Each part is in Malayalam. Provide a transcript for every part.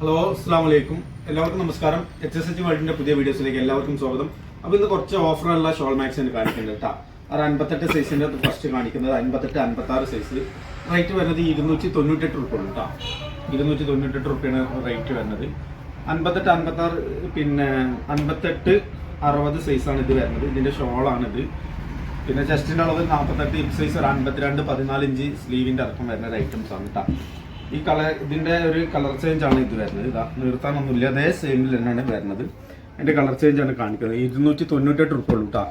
ഹലോ അസ്സാം വലൈക്കും എല്ലാവർക്കും നമസ്കാരം. എച്ച് എസ് എച്ച് വേൾഡിന്റെ പുതിയ വീഡിയോസിലേക്ക് എല്ലാവർക്കും സ്വാഗതം. അപ്പൊ ഇന്ന് കുറച്ച് ഓഫറുള്ള ഷോൾ മാക്സിന് കാണിക്കുന്നുണ്ട് കേട്ടോ. അത് അൻപത്തെട്ട് സൈസിന്റെ ഫസ്റ്റ് കാണിക്കുന്നത്. അൻപത്തെട്ട് അൻപത്തി ആറ് സൈസ് റേറ്റ് വരുന്നത് ഇരുന്നൂറ്റി തൊണ്ണൂറ്റെട്ട് റുപ്യ കേട്ടോ. ഇരുന്നൂറ്റി തൊണ്ണൂറ്റെട്ട് റുപ്യാണ് റേറ്റ് വരുന്നത്. അൻപത്തെട്ട് അൻപത്തി ആറ് പിന്നെ അൻപത്തെട്ട് അറുപത് സൈസാണ് ഇത് വരുന്നത്. ഇതിന്റെ ഷോളാണിത്. പിന്നെ ചെസ്റ്റിന്റെ അളവ് നാൽപ്പത്തെട്ട് ഇഞ്ച് സൈസ് ഒരു അൻപത്തിരണ്ട് പതിനാല് ഇഞ്ച് സ്ലീവിന്റെ അടക്കം വരുന്ന ഒരു ഐറ്റംസ് ആണ് കേട്ടോ. ഈ കളർ ഇതിന്റെ ഒരു കളർ ചേഞ്ച് ആണ് ഇത് വരുന്നത്. ഇതാ നിർത്താനൊന്നുമില്ല. അതേ സെയിമിൽ തന്നെയാണ് വരുന്നത്. എന്റെ കളർ ചേഞ്ച് ആണ് കാണിക്കുന്നത്. ഇരുന്നൂറ്റി തൊണ്ണൂറ്റെട്ട് റുപ്യ ഉള്ളൂ കേട്ടോ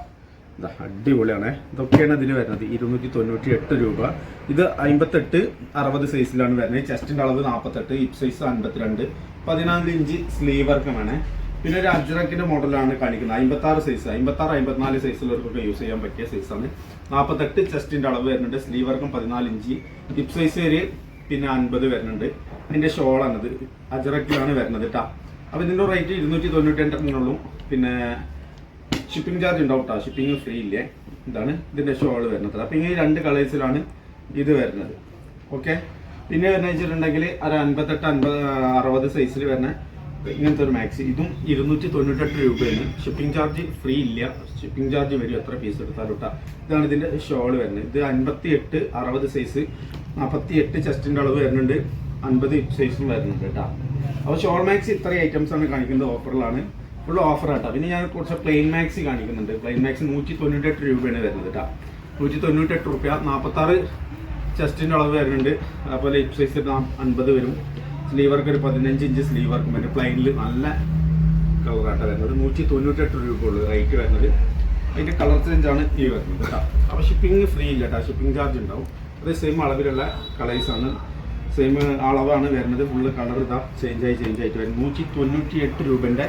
ഇതാ അടിപൊളിയാണ്. ഇതൊക്കെയാണ് ഇതിൽ വരുന്നത്. ഇരുന്നൂറ്റി തൊണ്ണൂറ്റി എട്ട് രൂപ. ഇത് അമ്പത്തെട്ട് അറുപത് സൈസിലാണ് വരുന്നത്. ചെസ്റ്റിന്റെ അളവ് നാൽപ്പത്തെട്ട് ഹിപ് സൈസ് അൻപത്തിരണ്ട്. പതിനാല് ഇഞ്ച് സ്ലീവ് വർക്കുമാണ് പിന്നെ ഒരു അജ്രക്കിന്റെ മോഡലാണ് കാണിക്കുന്നത്. അമ്പത്തി ആറ് സൈസ് അമ്പത്തി ആറ് അമ്പത്തിനാല് സൈസിലുള്ളവർക്കൊക്കെ യൂസ് ചെയ്യാൻ പറ്റിയ സൈസാണ് നാൽപ്പത്തെട്ട് ചെസ്റ്റിന്റെ അളവ് വരുന്നുണ്ട്. സ്ലീവ് വർക്കും പതിനാല് ഇഞ്ച് ഹിപ്പ് സൈസ് ഒരു പിന്നെ അൻപത് വരുന്നുണ്ട്. അതിന്റെ ഷോളാണിത്. അജറക്കിലാണ് വരുന്നത് കേട്ടോ അപ്പൊ ഇതിന്റെ റേറ്റ് ഇരുന്നൂറ്റി തൊണ്ണൂറ്റി രണ്ടെണ്ണുള്ളൂ പിന്നെ ഷിപ്പിംഗ് ചാർജ് ഉണ്ടാവും കേട്ടോ ഷിപ്പിംഗ് ഫ്രീ ഇല്ലേ? ഇതാണ് ഇതിന്റെ ഷോൾ വരുന്നത്. അപ്പൊ ഇങ്ങനെ രണ്ട് കളേഴ്സിലാണ് ഇത് വരുന്നത്. ഓക്കെ പിന്നെ വരുന്ന വെച്ചിട്ടുണ്ടെങ്കിൽ ഒരു അൻപത്തെട്ട് അൻപത് അറുപത് സൈസിൽ വരുന്ന ഇങ്ങനത്തെ ഒരു മാക്സി ഇതും ഇരുന്നൂറ്റി തൊണ്ണൂറ്റെട്ട് രൂപയാണ്. ഷിപ്പിംഗ് ചാർജ് ഫ്രീ ഇല്ല. ഷിപ്പിംഗ് ചാർജ് വരും എത്ര പീസ് എടുത്താലും ഇതാണ് ഇതിന്റെ ഷോൾ വരുന്നത്. ഇത് അൻപത്തി എട്ട് അറുപത് സൈസ് നാൽപ്പത്തി എട്ട് ചെസ്റ്റിന്റെ അളവ് വരുന്നുണ്ട്. അൻപത് സൈസും വരുന്നുണ്ട് കേട്ടോ. അപ്പോൾ ഷോൾ മാക്സ് ഇത്രയും ഐറ്റംസ് ആണ് കാണിക്കുന്നത് ഓഫറിലാണ് ഫുൾ ഓഫർ കേട്ടോ പിന്നെ ഞാൻ കുറച്ച് പ്ലെയിൻ മാക്സി കാണിക്കുന്നുണ്ട്. പ്ലെയിൻ മാക്സി നൂറ്റി തൊണ്ണൂറ്റെട്ട് രൂപയാണ് വരുന്നത് കേട്ടോ. നൂറ്റി തൊണ്ണൂറ്റെട്ട് റുപ്യ നാൽപ്പത്താറ് ചെസ്റ്റിന്റെ അളവ് വരുന്നുണ്ട്. അതുപോലെ ഇപ്പ് സൈസ് അൻപത് വരും. സ്ലീവ് വർക്ക് ഒരു പതിനഞ്ച് ഇഞ്ച് സ്ലീവ് വർക്ക് പിന്നെ പ്ലെയിനിൽ നല്ല കളറായിട്ട് വരുന്നത്. നൂറ്റി തൊണ്ണൂറ്റെട്ട് രൂപ ഉള്ളൂ റേറ്റ് വരുന്നത് അതിന്റെ കളർ ചേഞ്ചാണ് ഈ വരുന്നത് കേട്ടോ. അപ്പോൾ ഷിപ്പിംഗ് ഫ്രീ ഇല്ല കേട്ടോ. ഷിപ്പിംഗ് ചാർജ് ഉണ്ടാവും. അതേ സെയിം അളവിലുള്ള കളേഴ്സ് ആണ്. സെയിം അളവാണ് വരുന്നത്. ഫുള്ള് കളർ ഇതാ ചേഞ്ച് ആയി ചേഞ്ച് ആയിട്ട് വരും നൂറ്റി തൊണ്ണൂറ്റി എട്ട് രൂപന്റെ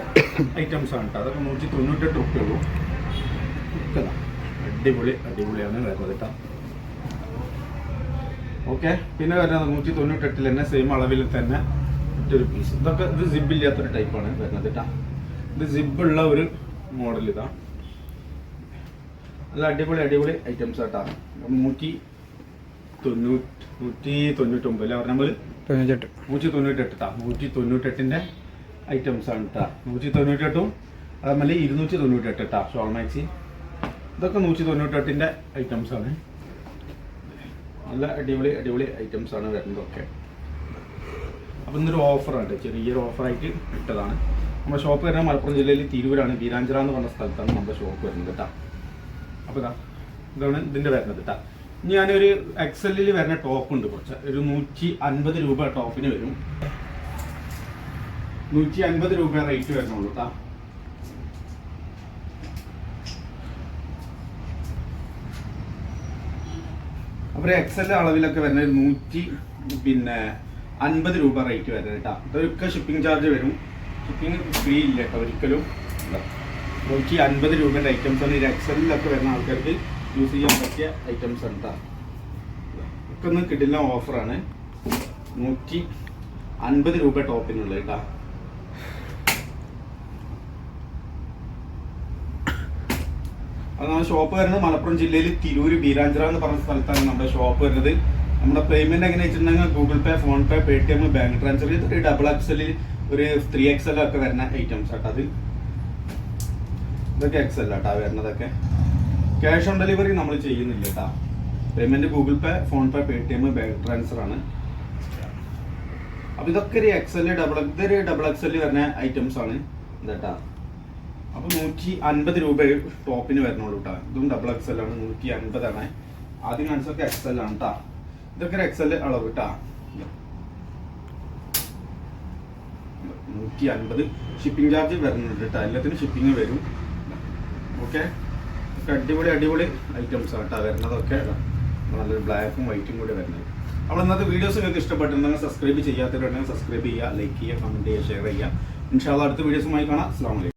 ഐറ്റംസ് ആണ് കേട്ടോ. അതൊക്കെ നൂറ്റി തൊണ്ണൂറ്റെട്ട് റുപ്യ ഉള്ളൂ അടിപൊളി അടിപൊളിയാണ് വരുന്നത് കേട്ടോ. ഓക്കെ പിന്നെ വരുന്നത് നൂറ്റി തൊണ്ണൂറ്റെട്ടിൽ തന്നെ സെയിം അളവിൽ തന്നെ മറ്റൊരു പീസ് ഇതൊക്കെ ഇത് സിബ് ഇല്ലാത്തൊരു ടൈപ്പാണ് വരുന്നത് കേട്ടോ. ഇത് സിബുള്ള ഒരു മോഡൽ ഇതാ. നല്ല അടിപൊളി അടിപൊളി ഐറ്റംസ് ആട്ടാ നൂറ്റി തൊണ്ണൂറ്റി നൂറ്റി തൊണ്ണൂറ്റൊമ്പത് അല്ലേ? നമ്മൾ തൊണ്ണൂറ്റെട്ട് നൂറ്റി തൊണ്ണൂറ്റെട്ട് ട്ടാ. നൂറ്റി തൊണ്ണൂറ്റെട്ടിന്റെ ഐറ്റംസ് ആണ് ട്ടാ. നൂറ്റി തൊണ്ണൂറ്റെട്ടും അതേപോലെ ഇരുന്നൂറ്റി തൊണ്ണൂറ്റെട്ട് ട്ടാ ഷോൾമാക്സി ഇതൊക്കെ നൂറ്റി തൊണ്ണൂറ്റെട്ടിന്റെ ഐറ്റംസ് ആണ്. നല്ല അടിപൊളി അടിപൊളി ഐറ്റംസ് ആണ് വരുന്നതൊക്കെ. അപ്പം ഇന്നൊരു ഓഫറാണ് ചെറിയൊരു ഓഫറായിട്ട് ഇട്ടതാണ്. നമ്മുടെ ഷോപ്പ് വരുന്നത് മലപ്പുറം ജില്ലയിൽ തിരൂരാണ്. വീരാഞ്ചിറ എന്ന് പറഞ്ഞ സ്ഥലത്താണ് നമ്മുടെ ഷോപ്പ് വരുന്നത് കേട്ടോ അപ്പോൾ ഇതാ ഇതാണ് ഇതിന്റെ വരുന്നത് കേട്ടോ ഞാനൊരു എക്സലിൽ വരുന്ന ടോപ്പ് ഉണ്ട് കുറച്ച്. ഒരു നൂറ്റി അൻപത് രൂപ ടോപ്പിന് വരും. നൂറ്റി അൻപത് രൂപ റേറ്റ് വരുന്നുള്ളൂ കേട്ടോ അപ്പോൾ എക്സൽ അളവിലൊക്കെ വരുന്ന ഒരു നൂറ്റി പിന്നെ അൻപത് രൂപ റേറ്റ് വരുന്നത് കേട്ടോ ഇതൊക്കെ ഷിപ്പിംഗ് ചാർജ് വരും. ഷിപ്പിംഗ് ഫ്രീ ഇല്ല കേട്ടോ ഒരിക്കലും. നൂറ്റി അൻപത് രൂപയുടെ ഐറ്റംസ് ആണ് ഈ എക്സലിലൊക്കെ വരുന്ന ആൾക്കാർക്ക് യൂസ് ചെയ്യാൻ പറ്റിയ ഐറ്റംസ് കേട്ടോ ഒക്കെ ഒന്ന് കിട്ടില്ല ഓഫറാണ് നൂറ്റി അൻപത് രൂപ ടോപ്പിനുള്ളത് കേട്ടാ. അത് നമ്മുടെ ഷോപ്പ് വരുന്നത് മലപ്പുറം ജില്ലയിൽ തിരൂര് ബീരാഞ്ചിറ എന്ന് പറഞ്ഞ സ്ഥലത്താണ് നമ്മുടെ ഷോപ്പ് വരുന്നത്. നമ്മുടെ പേയ്മെന്റ് എങ്ങനെ വെച്ചിട്ടുണ്ടെങ്കിൽ Google Pay PhonePe Paytm bank transfer ചെയ്തിട്ട് ഡബിൾ എക്സലിൽ ഒരു ത്രീ എക്സൽ ഒക്കെ വരുന്ന ഐറ്റംസ് ആട്ടോ അത്. ഇതൊക്കെ എക്സൽ ആട്ടാ വരുന്നതൊക്കെ. ക്യാഷ് ഓൺ ഡെലിവറി നമ്മൾ ചെയ്യുന്നില്ല കേട്ടാ. Payment Google Pay PhonePe Paytm bank transfer ആണ്. അപ്പൊ ഇതൊക്കെ ഒരു എക്സൽ ഡബിൾ ഇതൊരു ഡബിൾ എക്സൽ വരുന്ന ഐറ്റംസ് ആണ്. ഇതട്ടാ അപ്പൊ നൂറ്റി അൻപത് രൂപ ടോപ്പിന് വരുന്നുള്ളൂ കേട്ടോ. ഇതും ഡബിൾ എക്സൽ ആണ് നൂറ്റി ആണ്. ആദ്യം കാണിച്ചൊക്കെ എക്സൽ ആണ് കേട്ടോ. ഇതൊക്കെ ഒരു എക്സൽ അളവ് കേട്ടാ. നൂറ്റി അൻപത് ഷിപ്പിംഗ് ചാർജ് വരുന്നുണ്ട് കേട്ടോ. എല്ലാത്തിനും ഷിപ്പിംഗ് വരും. ഓക്കെ അടിപൊളി അടിപൊളി ഐറ്റംസ് ആട്ടാ വരുന്നതൊക്കെ. നല്ലൊരു ബ്ലാക്കും വൈറ്റും കൂടി വരുന്നത്. അപ്പോൾ ഇന്നത്തെ വീഡിയോസ് നിങ്ങൾക്ക് ഇഷ്ടപ്പെട്ടിട്ടുണ്ടെങ്കിൽ സബ്സ്ക്രൈബ് ചെയ്യാത്തവരുണ്ടെങ്കിൽ സബ്സ്ക്രൈബ് ചെയ്യുക ലൈക്ക് ചെയ്യുക കമന്റ് ചെയ്യുക ഷെയർ ചെയ്യുക. ഇൻഷാല്ല അടുത്ത വീഡിയോസുമായി കാണാം. അസ്സാം വലൈക്കും